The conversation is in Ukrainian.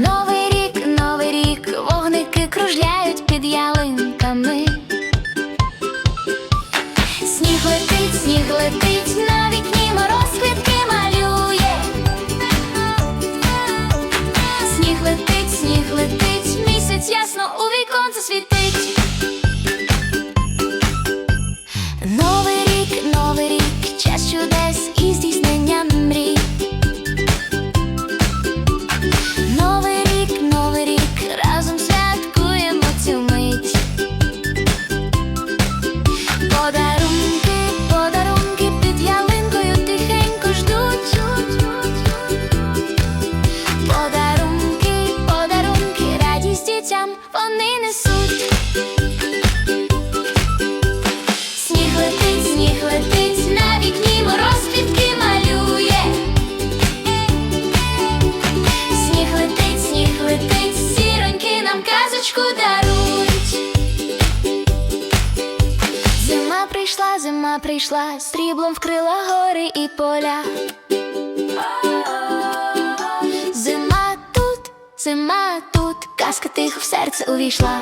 Новий рік, новий рік, вогники кружляють під ялинками. Сніг летить, сніг летить на вони несуть. Сніг летить, сніг летить, на вікні мороз квітки малює. Сніг летить, сніг летить, сіроньки нам казочку дарують. Зима прийшла, зима прийшла, стріблом вкрила гори і поля. Зима тут, зима тут, казка тихо в серце увійшла.